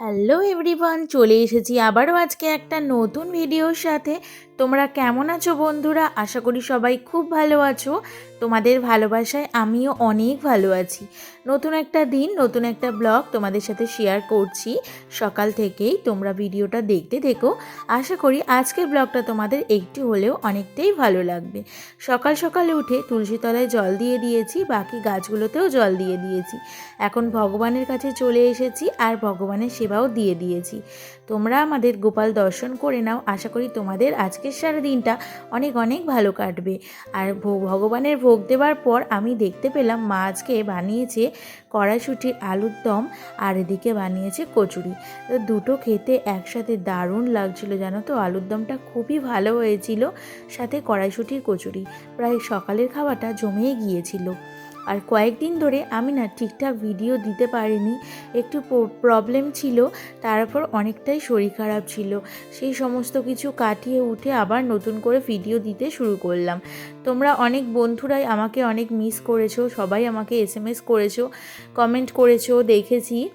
Hello everyone চলে এসেছি আবারও আজকে একটা নতুন ভিডিওর সাথে। তোমরা কেমন আছো বন্ধুরা? আশা করি সবাই খুব ভালো আছো। তোমাদের ভালোবাসায় আমিও অনেক ভালো আছি। নতুন একটা দিন, নতুন একটা ব্লগ তোমাদের সাথে শেয়ার করছি। সকাল থেকেই তোমরা ভিডিওটা দেখতে দেখো আশা করি আজকের ব্লগটা তোমাদের একটু হলেও অনেকটাই ভালো লাগবে। সকাল সকালে উঠে তুলসী তলায় জল দিয়ে দিয়েছি, বাকি গাছগুলোতেও জল দিয়ে দিয়েছি। এখন ভগবানের কাছে চলে এসেছি আর ভগবানের সেবাও দিয়ে দিয়েছি। তোমরা আমাদের গোপাল দর্শন করে নাও। আশা করি তোমাদের আজকের সারা দিনটা অনেক অনেক ভালো কাটবে। আর ভগবানের ভোগ দেওয়ার পর আমি দেখতে পেলাম মা আজকে বানিয়েছে কড়াইশুটির আলুর দম আর এদিকে বানিয়েছে কচুরি। তো দুটো খেতে একসাথে দারুণ লাগছিল জানো তো? আলুর দমটা খুবই ভালো হয়েছিল, সাথে কড়াইশুটির কচুরি। প্রায় সকালের খাওয়াটা জমেই গিয়েছিল। আর কয়েকদিন ধরে আমি না ঠিকঠাক ভিডিও দিতে পারিনি। একটু প্রবলেম ছিল তারপর অনেকটাই শরীর খারাপ ছিল। সেই সমস্ত কিছু কাটিয়ে উঠে আবার নতুন করে ভিডিও দিতে শুরু করলাম। তোমরা অনেক বন্ধুরাই আমাকে অনেক মিস করেছ, সবাই আমাকে এস এম এস করেছ কমেন্ট করেছ, দেখেছি।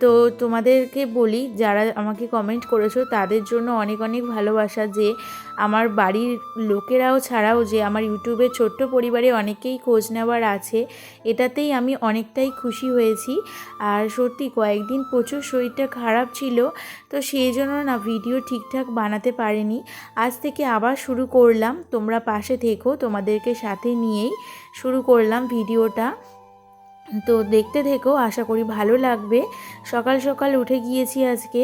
তো তোমাদেরকে বলি, যারা আমাকে কমেন্ট করেছ, তাদের জন্য অনেক অনেক ভালোবাসা যে আমার বাড়ির লোকেরাও ছাড়াও যে আমার ইউটিউবের ছোট্ট পরিবারে অনেকেই খোঁজ নেওয়ার আছে, এটাতেই আমি অনেকটাই খুশি হয়েছি। আর সত্যি কয়েকদিন প্রচুর শরীরটা খারাপ ছিল, তো সেই জন্য না ভিডিও ঠিকঠাক বানাতে পারিনি। আজ থেকে আবার শুরু করলাম, তোমরা পাশে থেকো। তোমাদেরকে সাথে নিয়েই শুরু করলাম ভিডিওটা। তো দেখতে থেকো, আশা করি ভালো লাগবে। সকাল সকাল উঠে গিয়েছি আজকে,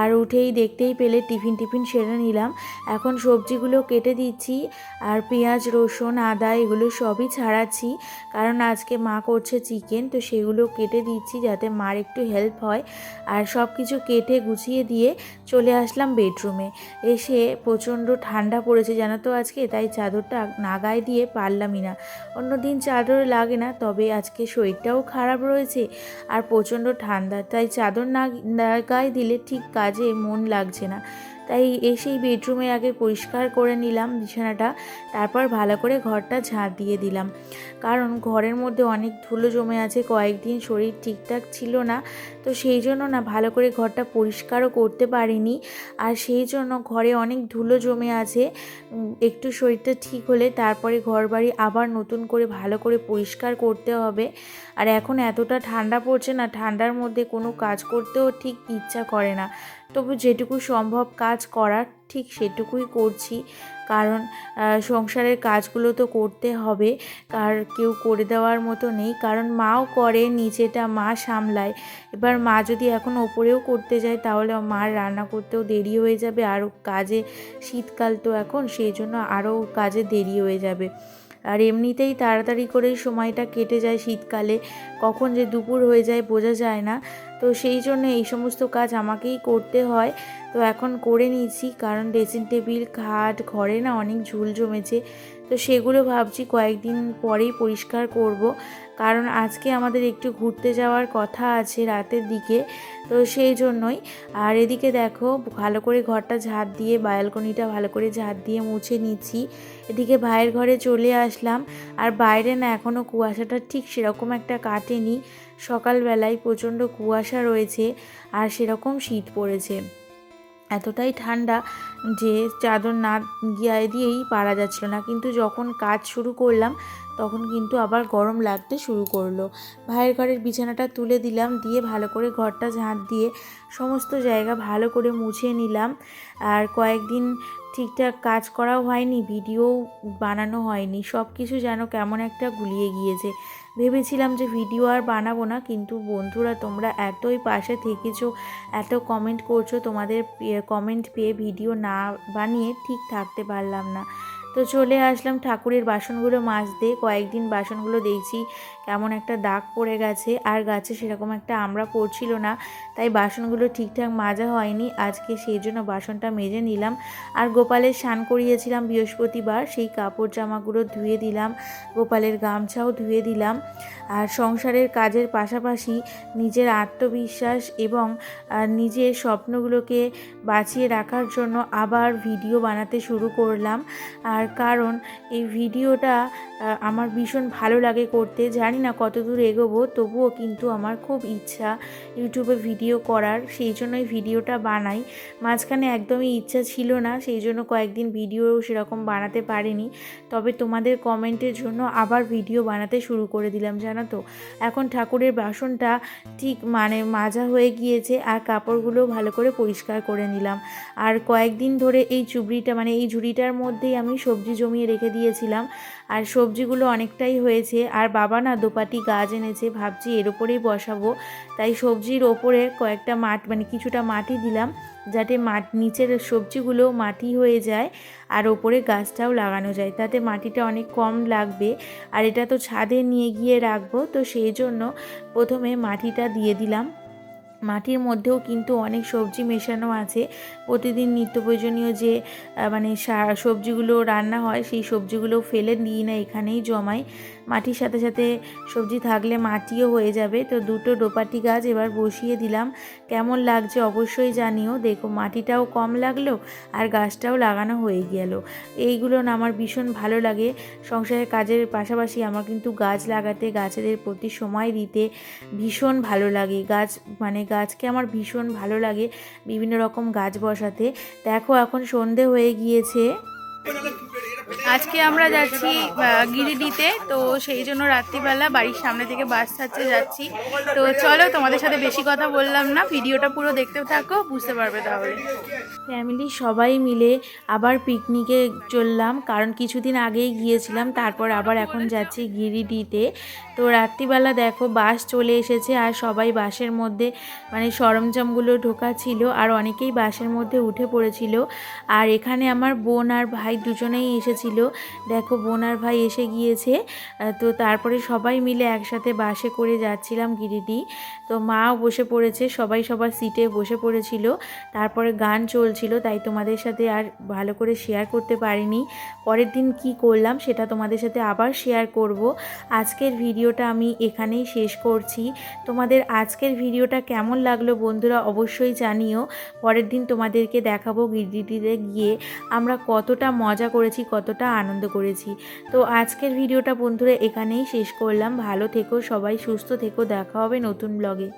আর উঠেই দেখতেই পেলে টিফিন টিফিন সেরে নিলাম। এখন সবজিগুলো কেটে দিচ্ছি, আর পেঁয়াজ, রসুন, আদা, এগুলো সবই ছাড়াচ্ছি। কারণ আজকে মা করছে চিকেন, তো সেগুলো কেটে দিচ্ছি যাতে মার একটু হেল্প হয়। আর সব কিছু কেটে গুছিয়ে দিয়ে চলে আসলাম বেডরুমে। এসে প্রচণ্ড ঠান্ডা পড়েছে জানো তো আজকে, তাই চাদরটা নাগায় দিয়ে পারলামই না। অন্যদিন চাদর লাগে না, তবে আজকে শরীরটাও খারাপ রয়েছে আর প্রচণ্ড ঠান্ডা, তাই চাদর না গায়ে দিলে ঠিক কাজে মন লাগছে না। তাই এসেই বেডরুমে আগে পরিষ্কার করে নিলাম বিছানাটা, তারপর ভালো করে ঘরটা ঝাঁট দিয়ে দিলাম। কারণ ঘরের মধ্যে অনেক ধুলো জমে আছে, কয়েকদিন শরীর ঠিকঠাক ছিল না, তো সেই জন্য না ভালো করে ঘরটা পরিষ্কারও করতে পারিনি। আর সেই জন্য ঘরে অনেক ধুলো জমে আছে একটু শরীরটা ঠিক হলে তারপরে ঘর বাড়ি আবার নতুন করে ভালো করে পরিষ্কার করতে হবে। আর এখন এতটা ঠান্ডা পড়ছে না, ঠান্ডার মধ্যে কোনো কাজ করতেও ঠিক ইচ্ছা করে না। তবু যেটুকু সম্ভব কাজ করার, ঠিক সেটুকুই করছি। কারণ সংসারের কাজগুলো তো করতে হবে। আর কেউ করে দেওয়ার মতো নেই। কারণ মাও করে নিচেটা মা সামলায়। এবার মা যদি এখন ওপরেও করতে যায়, তাহলে মার রান্না করতেও দেরি হয়ে যাবে। আরও কাজে শীতকাল তো এখন, সেই জন্য আরও কাজে দেরি হয়ে যাবে। আর এমনিতেই তাড়াতাড়ি করেই সময়টা কেটে যায় শীতকালে। কখন যে দুপুর হয়ে যায়, বোঝা যায় না। তো সেই জন্য এই সমস্ত কাজ আমাকেই করতে হয়। তো এখন করে নিয়েছি, কারণ ড্রেসিং টেবিল, খাট, ঘরে না অনেক ঝুল জমেছে। তো সেগুলো ভাবছি কয়েকদিন পরেই পরিষ্কার করব। কারণ আজকে আমাদের একটু ঘুরতে যাওয়ার কথা আছে রাতের দিকে, তো সেই জন্যই। আর এদিকে দেখো, ভালো করে ঘরটা ঝাঁট দিয়ে বায়ালকনিটা ভালো করে ঝাঁট দিয়ে মুছে নিচ্ছি। এদিকে ভাইয়ের ঘরে চলে আসলাম। আর বাইরে না এখনও কুয়াশাটা ঠিক সেরকম একটা কাটেনি। সকালবেলায় প্রচণ্ড কুয়াশা রয়েছে আর সেরকম শীত পড়েছে। এতটাই ঠান্ডা যে চাদর না গায়ে দিয়েই পারা যাচ্ছিল না। কিন্তু যখন কাজ শুরু করলাম, তখন কিন্তু আবার গরম লাগতে শুরু করল। ভাইয়ের ঘরের বিছানাটা তুলে দিলাম, দিয়ে ভালো করে ঘরটা ঝাঁট দিয়ে সমস্ত জায়গা ভালো করে মুছে নিলাম। আর কয়েকদিন ঠিকঠাক কাজ করাও হয়নি, ভিডিও বানানো হয়নি। সব কিছু যেন কেমন একটা গুলিয়ে গিয়েছে। ভেবেছিলাম যে ভিডিও আর বানাবো না, কিন্তু বন্ধুরা তোমরা এতই পাশে থেকেছো, এত কমেন্ট করছ, তোমাদের কমেন্ট পেয়ে ভিডিও না বানিয়ে ঠিক থাকতে পারলাম না। তো চলে আসলাম ঠাকুরের বাসনগুলো মাজতে। কয়েকদিন বাসনগুলো দেখছি কেমন একটা দাগ পড়ে গেছে। আর গাছে সেরকম একটা আমরা পড়ছিল না, তাই বাসনগুলো ঠিকঠাক মাজা হয়নি। আজকে সেই জন্য বাসনটা মেজে নিলাম। আর গোপালের স্নান করিয়েছিলাম বৃহস্পতিবার, সেই কাপড় জামাগুলো ধুয়ে দিলাম, গোপালের গামছাও ধুয়ে দিলাম। আর সংসারের কাজের পাশাপাশি নিজের আত্মবিশ্বাস এবং নিজের স্বপ্নগুলোকে বাঁচিয়ে রাখার জন্য আবার ভিডিও বানাতে শুরু করলাম। আর কারণ এই ভিডিওটা আমার ভীষণ ভালো লাগে করতে। জানি না কতদূর এগোবো, তবুও কিন্তু আমার খুব ইচ্ছা ইউটিউবে ভিডিও করার, সেই জন্যই ভিডিওটা বানাই। মাঝখানে একদমই ইচ্ছা ছিল না, সেই জন্য কয়েকদিন ভিডিও সেরকম বানাতে পারিনি। তবে তোমাদের কমেন্টের জন্য আবার ভিডিও বানাতে শুরু করে দিলাম, জানো তো? এখন ঠাকুরের বাসনটা ঠিক মানে মাজা হয়ে গিয়েছে, আর কাপড়গুলো ভালো করে পরিষ্কার করে নিলাম। আর কয়েকদিন ধরে এই চুবড়িটা মানে এই ঝুড়িটার মধ্যেই আমি সবজি জমিয়ে রেখে দিয়েছিলাম। আর সবজিগুলো অনেকটাই হয়েছে। আর বাবা না দোপাটি গাছ এনেছে, ভাবছি এর ওপরেই বসাবো। তাই সবজির ওপরে কয়েকটা মাঠ মানে কিছুটা মাটি দিলাম, যাতে মাঠ, নিচের সবজিগুলো মাটি হয়ে যায় আর ওপরে গাছটাও লাগানো যায়। তাতে মাটিটা অনেক কম লাগবে। আর এটা তো ছাদে নিয়ে গিয়ে রাখব, তো সেই জন্য প্রথমে মাটিটা দিয়ে দিলাম। মাটির মধ্যেও কিন্তু অনেক সবজি মেশানো আছে। প্রতিদিন নিত্য প্রয়োজনীয় যে মানে সবজিগুলো রান্না হয়, সেই সবজিগুলো ফেলে দিই না, এখানেই জমাই। মাটির সাথে সাথে সবজি থাকলে মাটিও হয়ে যাবে। তো দুটো ডোপাটি গাছ এবার বসিয়ে দিলাম। কেমন লাগছে অবশ্যই জানিও। দেখো, মাটিটাও কম লাগল আর গাছটাও লাগানো হয়ে গেল। এইগুলো না আমার ভীষণ ভালো লাগে। সংসারের কাজের পাশাপাশি আমার কিন্তু গাছ লাগাতে, গাছেদের প্রতি সময় দিতে ভীষণ ভালো লাগে। গাছ মানে গাছকে আমার ভীষণ ভালো লাগে বিভিন্ন রকম গাছ বসাতে। দেখো, এখন সন্ধে হয়ে গিয়েছে। আজকে আমরা যাচ্ছি গিরিডিতে, তো সেই জন্য রাত্রিবেলা বাড়ির সামনে থেকে বাস ছাড়ছে যাচ্ছি। তো চলো, তোমাদের সাথে বেশি কথা বললাম না, ভিডিওটা পুরো দেখতে থাকো, বুঝতে পারবে তাহলে। ফ্যামিলি সবাই মিলে আবার পিকনিকে চললাম, কারণ কিছুদিন আগেই গিয়েছিলাম, তারপর আবার এখন যাচ্ছি গিরিডিতে। তো রাত্রিবেলা দেখো, বাস চলে এসেছে, আর সবাই বাসের মধ্যে মানে সরঞ্জামগুলো ঢোকা ছিল আর অনেকেই বাসের মধ্যে উঠে পড়েছিল। আর এখানে আমার বোন আর ভাই দুজনেই এসেছিল দেখো বোনার ভাই এসে গিয়েছে। তো তারপরে সবাই মিলে একসাথে বাসে করে যাচ্ছিলাম গিরিডি তো মাও বসে পড়েছে, সবাই সবার সিটে বসে পড়েছিল। তারপরে গান চলছিল, তাই তোমাদের সাথে আর ভালো করে শেয়ার করতে পারিনি। পরের দিন কি করলাম, সেটা তোমাদের সাথে আবার শেয়ার করব। আজকের ভিডিওটা আমি এখানেই শেষ করছি। তোমাদের আজকের ভিডিওটা কেমন লাগল বন্ধুরা অবশ্যই জানিও। পরের দিন তোমাদেরকে দেখাবো গিরডিটিতে গিয়ে আমরা কতটা মজা করেছি কতটা আনন্দ করেছি। তো আজকের ভিডিওটা বন্ধুরা এখানেই শেষ করলাম। ভালো থেকো, সবাই সুস্থ থেকো। দেখা হবে নতুন ব্লগে